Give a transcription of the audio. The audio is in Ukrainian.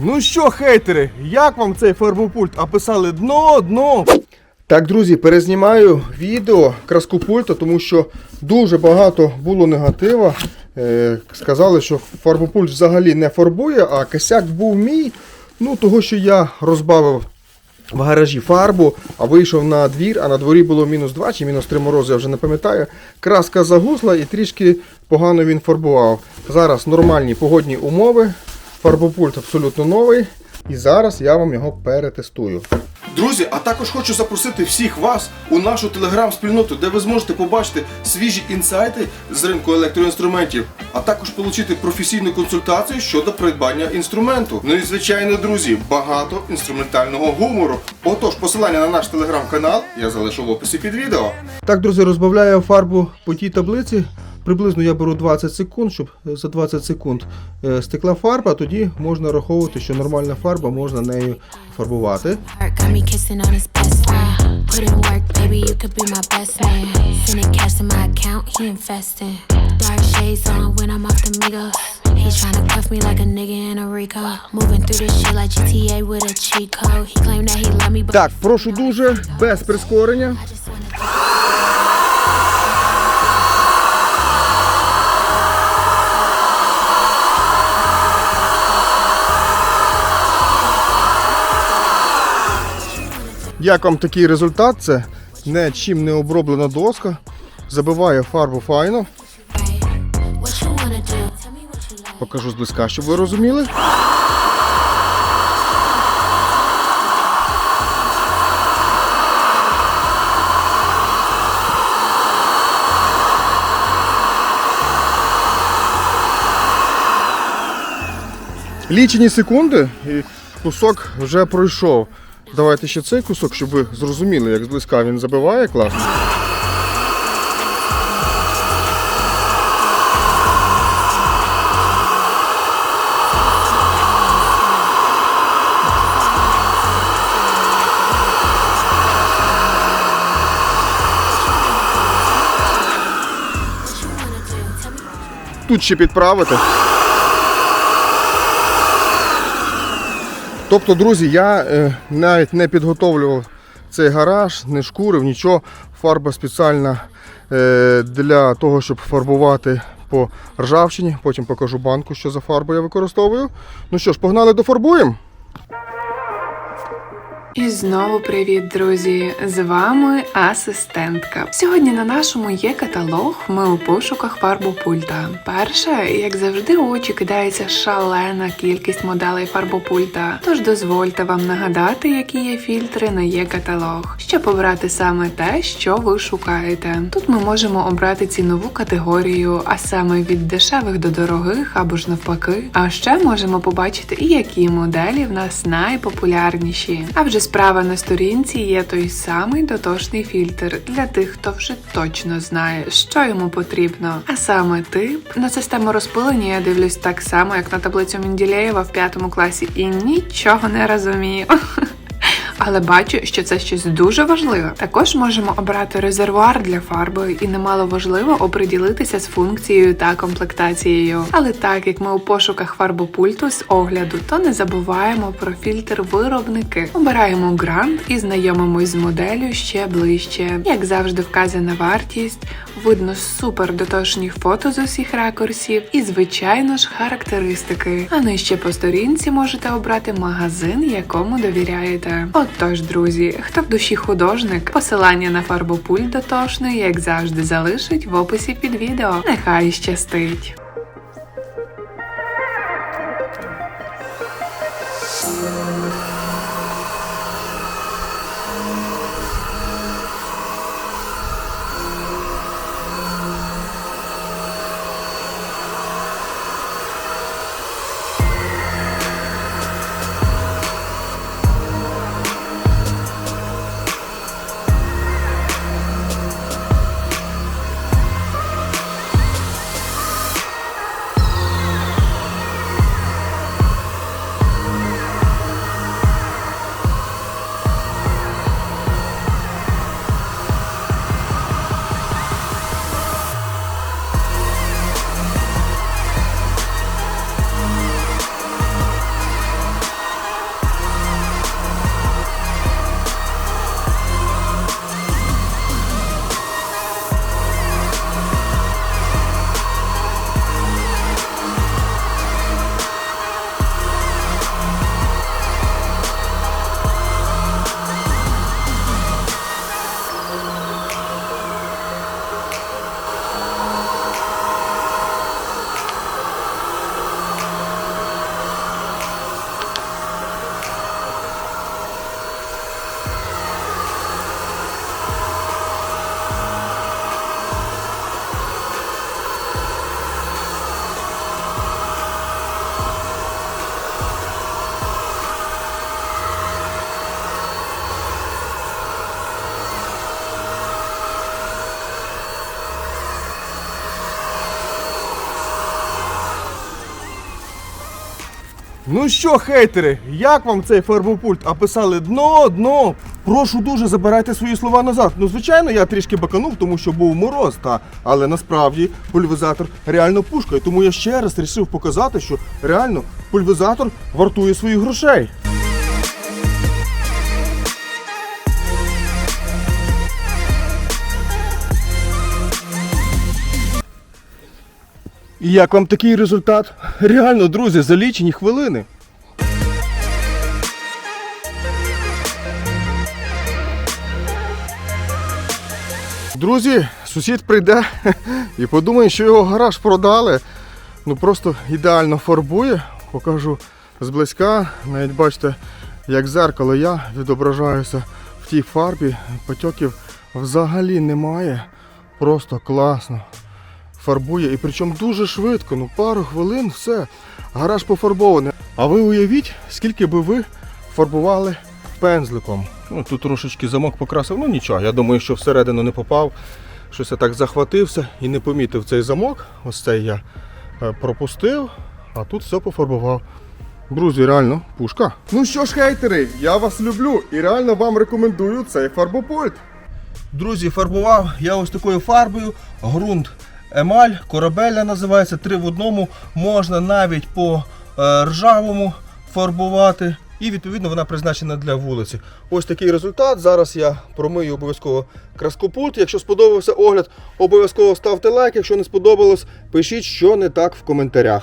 Ну що, хейтери, як вам цей фарбопульт? А писали дно, дно. Так, друзі, перезнімаю відео краску пульта, тому що дуже багато було негатива. Е, сказали, що фарбопульт взагалі не фарбує, а косяк був мій. Ну, того, що я розбавив в гаражі фарбу, а вийшов на двір, а на дворі було мінус 2 чи мінус 3 морози, я вже не пам'ятаю. Краска загусла і трішки погано він фарбував. Зараз нормальні погодні умови. Фарбопульт абсолютно новий. І зараз я вам його перетестую. Друзі, а також хочу запросити всіх вас у нашу телеграм-спільноту, де ви зможете побачити свіжі інсайти з ринку електроінструментів, а також отримати професійну консультацію щодо придбання інструменту. Ну і звичайно, друзі, багато інструментального гумору. Отож, посилання на наш телеграм-канал я залишу в описі під відео. Так, друзі, розбавляю фарбу по тій таблиці. Приблизно я беру 20 секунд, щоб за 20 секунд е, стекла фарба, тоді можна раховувати, що нормальна фарба можна нею фарбувати. He tryna cuff me like a nigga in a Rico. Moving through this shit like GTA with a cheat code. He claimed that he love me, but Так, прошу дуже, без прискорення. Як вам такий результат? Це нічим не оброблена доска. Забиває фарбу файно. Покажу зблизька, щоб ви розуміли. Лічені секунди і кусок вже пройшов. Давайте ще цей кусок, щоб ви зрозуміли, як зблизька він забиває класно. Тут ще підправити. Тобто, друзі, я е, навіть не підготовлював цей гараж, не шкурив, нічого. Фарба спеціальна е, для того, щоб фарбувати по ржавчині. Потім покажу банку, що за фарбу я використовую. Ну що ж, погнали дофарбуємо. І знову привіт, друзі! З вами асистентка. Сьогодні на нашому є каталог. Ми у пошуках фарбопульта. Перше, як завжди, у очі кидається шалена кількість моделей фарбопульта. Тож дозвольте вам нагадати, які є фільтри на є каталог, щоб обрати саме те, що ви шукаєте. Тут ми можемо обрати цінову категорію, а саме від дешевих до дорогих або ж навпаки. А ще можемо побачити, і які моделі в нас найпопулярніші. А вже справа на сторінці є той самий дотошний фільтр для тих, хто вже точно знає, що йому потрібно. А саме тип на систему розпилення я дивлюсь так само, як на таблицю Менділеєва в п'ятому класі, і нічого не розумію. Але бачу, що це щось дуже важливе. Також можемо обрати резервуар для фарби, і немало важливо оприділитися з функцією та комплектацією. Але так як ми у пошуках фарбопульту з огляду, то не забуваємо про фільтр виробники. Обираємо грант і знайомимось з моделлю ще ближче. Як завжди, вказана вартість, видно супер дотошні фото з усіх ракурсів і, звичайно ж, характеристики. А нижче по сторінці можете обрати магазин, якому довіряєте. Отож, друзі, хто в душі художник, посилання на фарбопульт дотошний, як завжди, залишить в описі під відео. Нехай щастить! Ну що, хейтери, як вам цей фарбопульт? А писали дно, дно. Прошу дуже забирайте свої слова назад. Ну, звичайно, я трішки баканув, тому що був мороз, та але насправді пульвізатор реально пушка. І тому я ще раз рішив показати, що реально пульвізатор вартує своїх грошей. І як вам такий результат? Реально, друзі, за лічені хвилини. Друзі, сусід прийде і подумає, що його гараж продали. Ну просто ідеально фарбує. Покажу зблизька. Навіть бачите, як зеркало я відображаюся в тій фарбі. Потьоків взагалі немає. Просто класно фарбує і причому дуже швидко, ну пару хвилин, все, гараж пофарбований. А ви уявіть, скільки би ви фарбували пензликом. Ну, тут трошечки замок покрасив, ну нічого, я думаю, що всередину не попав. Щось я так захватився і не помітив цей замок. Ось цей я е, пропустив, а тут все пофарбував. Друзі, реально, пушка. Ну що ж, хейтери, я вас люблю і реально вам рекомендую цей фарбопульт. Друзі, фарбував я ось такою фарбою. Ґрунт емаль, корабельна називається, три в одному. Можна навіть по е, ржавому фарбувати. І відповідно вона призначена для вулиці. Ось такий результат. Зараз я промию обов'язково краскопульт. Якщо сподобався огляд, обов'язково ставте лайк. Якщо не сподобалось, пишіть, що не так в коментарях.